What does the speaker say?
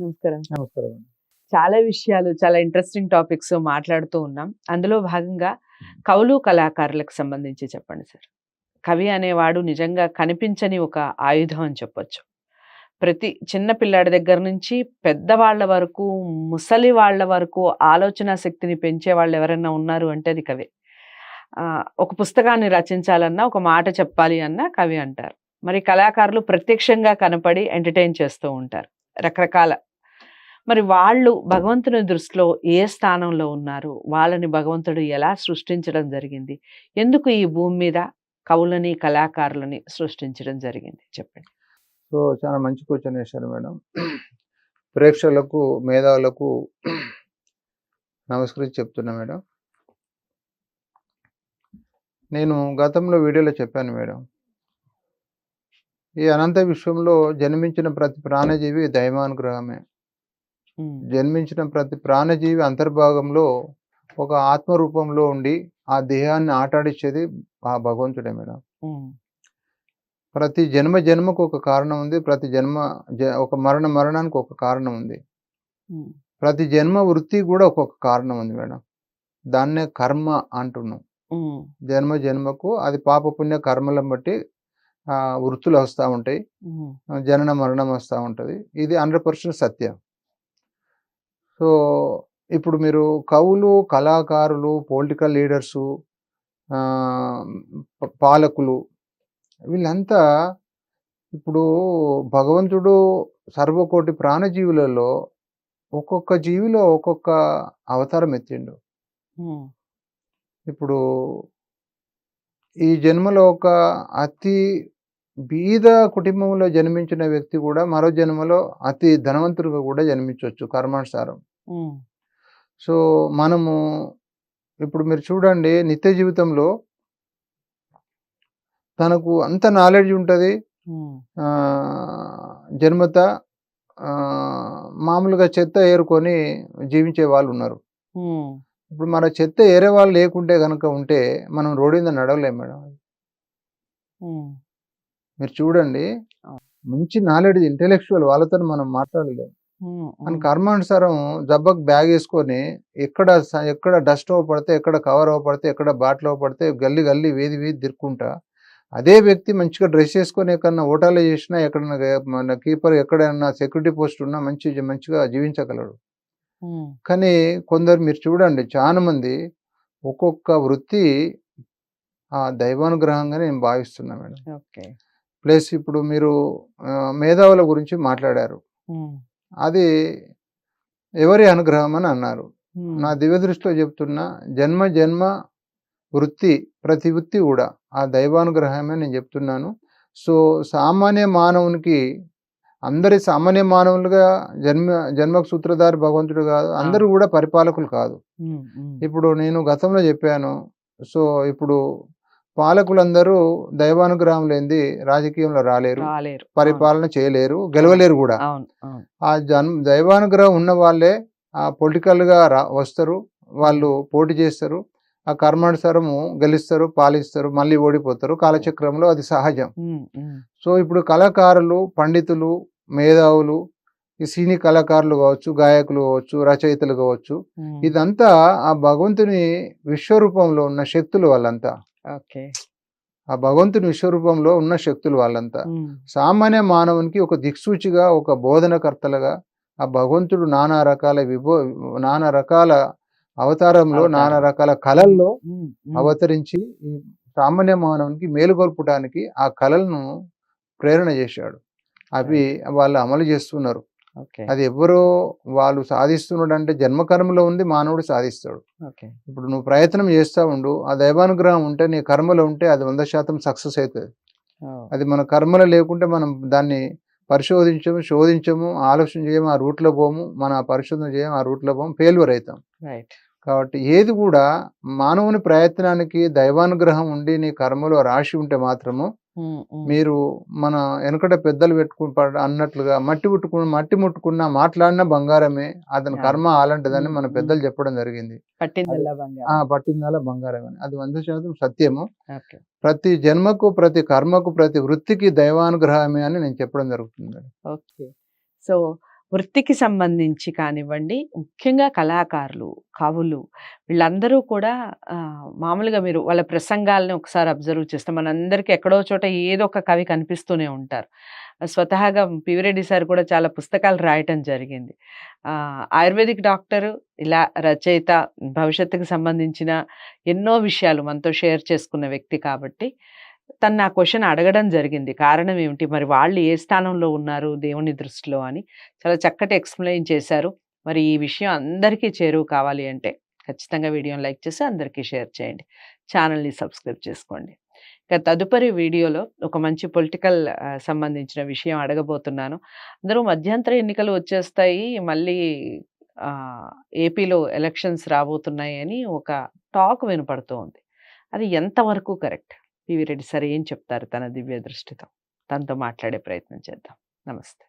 నమస్కారం. నమస్కారం చాలా విషయాలు చాలా ఇంట్రెస్టింగ్ టాపిక్స్ మాట్లాడుతూ ఉన్నాం. అందులో భాగంగా కవులు కళాకారులకు సంబంధించి చెప్పండి సార్. కవి అనేవాడు నిజంగా కనిపించని ఒక ఆయుధం అని చెప్పొచ్చు. ప్రతి చిన్న పిల్లాడి దగ్గర నుంచి పెద్దవాళ్ళ వరకు ముసలి వాళ్ళ వరకు ఆలోచన శక్తిని పెంచే వాళ్ళు ఎవరైనా ఉన్నారు అంటే అది కవి. ఒక పుస్తకాన్ని రచించాలన్నా ఒక మాట చెప్పాలి అన్నా కవి అంటారు. మరి కళాకారులు ప్రత్యక్షంగా కనపడి ఎంటర్టైన్ చేస్తూ ఉంటారు. రకరకాల మరి వాళ్ళు భగవంతుని దృష్టిలో ఏ స్థానంలో ఉన్నారు? వాళ్ళని భగవంతుడు ఎలా సృష్టించడం జరిగింది? ఎందుకు ఈ భూమి మీద కవులని కళాకారులని సృష్టించడం జరిగింది? చెప్పండి. సో చాలా మంచి క్వశ్చన్ వేశారు మేడం. ప్రేక్షకులకు మేధావులకు నమస్కరించి చెప్తున్నా మేడం. నేను గతంలో వీడియోలో చెప్పాను మేడం. ఈ అనంత విశ్వంలో జన్మించిన ప్రతి ప్రాణజీవి దైవానుగ్రహమే. జన్మించిన ప్రతి ప్రాణజీవి అంతర్భాగంలో ఒక ఆత్మ రూపంలో ఉండి ఆ దేహాన్ని ఆటాడిచ్చేది ఆ భగవంతుడే మేడం. ప్రతి జన్మ జన్మకు ఒక కారణం ఉంది. ప్రతి జన్మ ఒక మరణ మరణానికి ఒక కారణం ఉంది. ప్రతి జన్మ వృత్తి కూడా ఒక్కొక్క కారణం ఉంది మేడం. దాన్నే కర్మ అంటున్నాం. జన్మ జన్మకు అది పాప పుణ్య కర్మలను బట్టి ఆ, వృత్తులు వస్తూ ఉంటాయి. జనన మరణం వస్తూ ఉంటుంది. ఇది హండ్రెడ్ పర్సెంట్ సత్యం. సో ఇప్పుడు మీరు కవులు కళాకారులు పొలిటికల్ లీడర్సు పాలకులు వీళ్ళంతా ఇప్పుడు భగవంతుడు సర్వకోటి ప్రాణజీవులలో ఒక్కొక్క జీవిలో ఒక్కొక్క అవతారం ఎత్తిండు. ఇప్పుడు ఈ జన్మలో ఒక అతి బీద కుటుంబంలో జన్మించిన వ్యక్తి కూడా మరో జన్మలో అతి ధనవంతుడిగా కూడా జన్మించవచ్చు కర్మానుసారం. సో మనము ఇప్పుడు మీరు చూడండి నిత్య జీవితంలో తనకు అంత నాలెడ్జ్ ఉంటుంది. జన్మత మామూలుగా చెత్త ఏరుకొని జీవించే వాళ్ళు ఉన్నారు ఇప్పుడు మన చెత్త ఏరే వాళ్ళు లేకుంటే కనుక ఉంటే మనం రోడ్డు మీద నడవలేం మేడం. మీరు చూడండి. మంచి నాలెడ్జ్ ఇంటెలెక్చువల్ వాళ్ళతో మనం మాట్లాడలేం. ఉమ్, కర్మానుసారం జబ్బకు బ్యాగ్ వేసుకొని ఎక్కడ ఎక్కడ డస్ట్ పడితే ఎక్కడ కవర్ పడితే ఎక్కడ బాటిల్ పడితే గల్లి గల్లి వీధి వీధి తిరుక్కుంటా. అదే వ్యక్తి మంచిగా డ్రెస్ చేసుకొని ఎక్కడన్నా ఓటాలో చేసినా ఎక్కడన్నా కీపర్ ఎక్కడైనా సెక్యూరిటీ పోస్ట్ ఉన్నా మంచి మంచిగా జీవించగలడు. కానీ కొందరు మీరు చూడండి చాలా మంది ఒక్కొక్క వృత్తి ఆ దైవానుగ్రహంగా నేను భావిస్తున్నా మేడం. ఓకే. ప్లస్ ఇప్పుడు మీరు మేధావుల గురించి మాట్లాడారు. అది ఎవరి అనుగ్రహం అని అన్నారు. నా దివ్య దృష్టిలో చెప్తున్నా జన్మ జన్మ వృత్తి ప్రతి వృత్తి కూడా ఆ దైవానుగ్రహమే నేను చెప్తున్నాను. సో సామాన్య మానవునికి అందరి సామాన్య మానవులుగా జన్మ జన్మకు సూత్రధారి భగవంతుడు కాదు అందరూ కూడా పరిపాలకులు కాదు. ఇప్పుడు నేను గతంలో చెప్పాను సో ఇప్పుడు పాలకులందరూ దైవానుగ్రహం లేనిది రాజకీయంలో రాలేరు. పరిపాలన చేయలేరు. గెలవలేరు కూడా. ఆ జన్ దైవానుగ్రహం ఉన్న వాళ్ళే ఆ పొలిటికల్గా రా వస్తారు. వాళ్ళు పోటీ చేస్తారు. ఆ కర్మానుసారము గెలుస్తారు పాలిస్తారు మళ్ళీ ఓడిపోతారు. కాలచక్రంలో అది సహజం. సో ఇప్పుడు కళాకారులు పండితులు మేధావులు ఈ సినీ కళాకారులు కావచ్చు గాయకులు కావచ్చు రచయితలు కావచ్చు ఇదంతా ఆ భగవంతుని విశ్వరూపంలో ఉన్న శక్తులు వాళ్ళంతా. ఓకే. ఆ భగవంతుని విశ్వరూపంలో ఉన్న శక్తులు వాళ్ళంతా. సామాన్య మానవునికి ఒక దిక్సూచిగా ఒక బోధనకర్తలుగా ఆ భగవంతుడు నానా రకాల విభో నానా రకాల అవతారంలో అవతారం. నానా రకాల కళల్లో అవతరించి సామాన్య మానవునికి మేలుకొల్పడానికి ఆ కళలను ప్రేరణ చేశాడు. అవి వాళ్ళు అమలు చేస్తున్నారు. అది ఎవరో వాళ్ళు సాధిస్తున్నాడు అంటే జన్మకర్మలో ఉంది మానవుడు సాధిస్తాడు. ఇప్పుడు నువ్వు ప్రయత్నం చేస్తా ఉండు ఆ దైవానుగ్రహం ఉంటే నీ కర్మలో ఉంటే అది వంద శాతం సక్సెస్ అవుతుంది. అది మన కర్మలో లేకుంటే మనం దాన్ని పరిశోధించము శోధించము ఆలోచన చేయము ఆ రూట్లో పోము మన పరిశోధన చేయము ఆ రూట్లో పోము ఫెయిల్యూర్ అవుతాం. కాబట్టి ఏది కూడా మానవుని ప్రయత్నానికి దైవానుగ్రహం ఉండి నీ కర్మలో రాసి ఉంటే మాత్రము మీరు మన వెనకట పెద్దలు పెట్టుకుని అన్నట్లుగా మట్టి ముట్టుకున్న మట్టి ముట్టుకున్న మాట్లాడిన బంగారమే అతని. కర్మ అలాంటిదని మన పెద్దలు చెప్పడం జరిగింది. పట్టిందాల బంగారం. అని. అది వంద శాతం సత్యము. ప్రతి జన్మకు ప్రతి కర్మకు ప్రతి వృత్తికి దైవానుగ్రహమే అని నేను చెప్పడం జరుగుతుంది సో వృత్తికి సంబంధించి కానివ్వండి ముఖ్యంగా కళాకారులు కవులు వీళ్ళందరూ కూడా మామూలుగా మీరు వాళ్ళ ప్రసంగాలని ఒకసారి అబ్జర్వ్ చేస్తే మనందరికీ ఎక్కడో చోట ఏదో ఒక కవి కనిపిస్తూనే ఉంటారు. స్వతహాగా పివిరెడ్డి సార్ కూడా చాలా పుస్తకాలు రాయటం జరిగింది. ఆయుర్వేదిక్ డాక్టరు ఇలా రచయిత భవిష్యత్తుకు సంబంధించిన ఎన్నో విషయాలు మనతో షేర్ చేసుకున్న వ్యక్తి కాబట్టి తను నా క్వశ్చన్ అడగడం జరిగింది. కారణం ఏమిటి? మరి వాళ్ళు ఏ స్థానంలో ఉన్నారు? దేవుని దృష్టిలో అని చాలా చక్కటి ఎక్స్ప్లెయిన్ చేశారు. మరి ఈ విషయం అందరికీ చేరువు కావాలి అంటే ఖచ్చితంగా వీడియోని లైక్ చేసి అందరికీ షేర్ చేయండి. ఛానల్ని సబ్స్క్రైబ్ చేసుకోండి. ఇక తదుపరి వీడియోలో ఒక మంచి పొలిటికల్ సంబంధించిన విషయం అడగబోతున్నాను. అందరూ మధ్యంతర ఎన్నికలు వచ్చేస్తాయి. మళ్ళీ ఏపీలో ఎలక్షన్స్ రాబోతున్నాయి అని ఒక టాక్ వినపడుతూ ఉంది అది ఎంతవరకు కరెక్ట్? పివి రెడ్డి సార్ ఏం చెప్తారు తన దివ్య దృష్టితో? తనతో మాట్లాడే ప్రయత్నం చేద్దాం. నమస్తే.